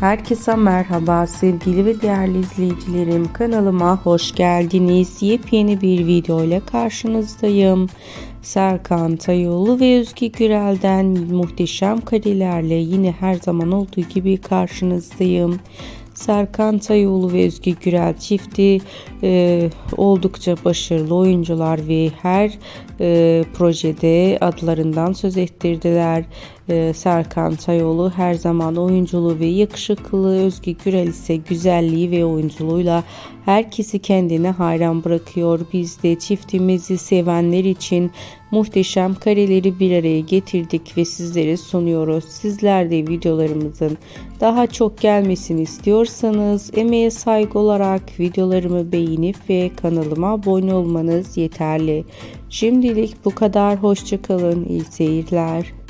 Herkese merhaba sevgili ve değerli izleyicilerim kanalıma hoş geldiniz. Yepyeni bir video ile karşınızdayım. Serkan Tayoğlu ve Özge Gürel'den muhteşem karelerle yine her zaman olduğu gibi karşınızdayım. Serkan Tayoğlu ve Özge Gürel çifti e, oldukça başarılı oyuncular ve her e, projede adlarından söz ettirdiler. E, Serkan Tayoğlu her zaman oyunculuğu ve yakışıklı, Özge Gürel ise güzelliği ve oyunculuğuyla herkesi kendine hayran bırakıyor. Biz de çiftimizi sevenler için muhteşem kareleri bir araya getirdik ve sizlere sunuyoruz. Sizler de videolarımızın daha çok gelmesini istiyorsanız emeğe saygı olarak videolarımı beğenip ve kanalıma abone olmanız yeterli. Şimdilik bu kadar. Hoşçakalın. İyi seyirler.